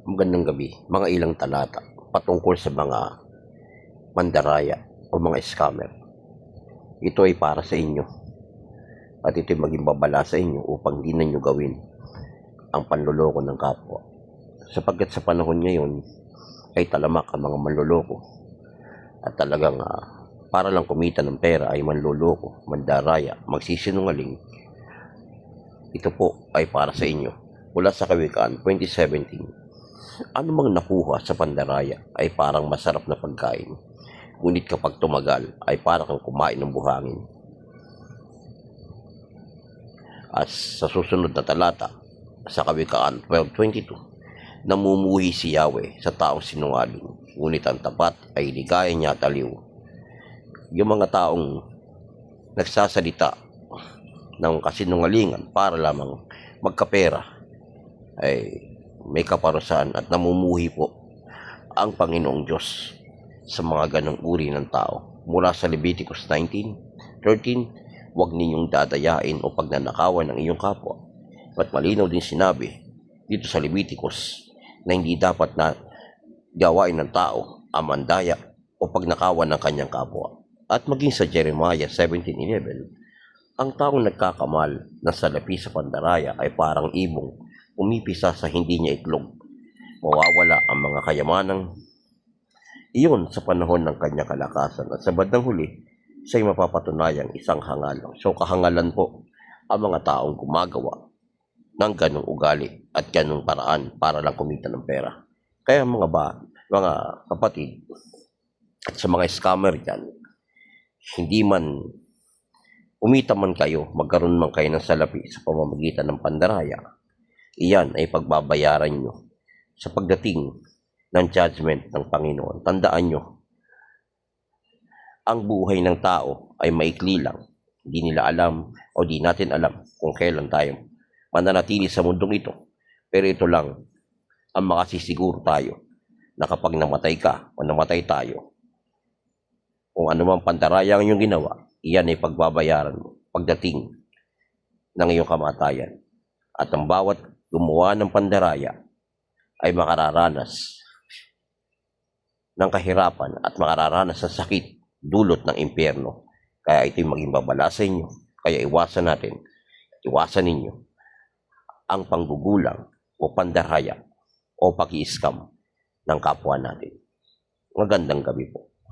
Magandang gabi, mga ilang talata patungkol sa mga mandaraya o mga scammer. Ito ay para sa inyo at ito ay maging babala sa inyo upang di na nyo gawin ang panloloko ng kapwa. Sapagkat sa panahon ngayon ay talamak ang mga manloloko at talagang ah, para lang kumita ng pera ay manloloko, mandaraya, magsisinungaling. Ito po ay para sa inyo mula sa Kawikaan 2017 ano mang nakuha sa pandaraya ay parang masarap na pagkain. Ngunit kapag tumagal ay parang kang kumain ng buhangin. At sa susunod na talata, sa Kawikaan 12.22, namumuhi si Yahweh sa taong sinungaling, ngunit ang tapat ay ligaya niya at aliw. Yung mga taong nagsasalita ng kasinungalingan para lamang magkapera ay may kaparusahan at namumuhi po ang Panginoong Diyos sa mga ganong uri ng tao. Mula sa Leviticus 19:13, huwag ninyong dadayain o pagnanakawan ng iyong kapwa. At malinaw din sinabi dito sa Leviticus na hindi dapat na gawain ng tao ang mandaya o pagnakawan ng kanyang kapwa. At maging sa Jeremiah 17:11, ang taong nagkakamal na salapi sa pandaraya ay parang ibong umipisa sa hindi niya itlog. Mawawala ang mga kayamanang iyon sa panahon ng kanyang kalakasan at sa bandang huli, siya'y mapapatunayang isang hangal. So kahangalan po ang mga taong gumagawa ng ganong ugali at ganong paraan para lang kumita ng pera. Kaya mga ba, mga kapatid, at sa mga scammer dyan, hindi man umita man kayo, magkaroon man kayo ng salapi sa pamamagitan ng pandaraya, iyan ay pagbabayaran nyo sa pagdating ng judgment ng Panginoon. Tandaan nyo, ang buhay ng tao ay maikli lang. Hindi nila alam o di natin alam kung kailan tayo mananatili sa mundong ito. Pero ito lang ang makasisiguro tayo na kapag namatay ka o namatay tayo, kung ano mang pandaraya ang iyong ginawa, iyan ay pagbabayaran mo pagdating ng iyong kamatayan. At ang bawat gumawa ng pandaraya ay makararanas ng kahirapan at makararanas sa sakit dulot ng impyerno. Kaya ito'y maging babala sa inyo. Kaya iwasan natin, iwasan ninyo ang panggugulang o pandaraya o paki-scam ng kapwa natin. Magandang gabi po.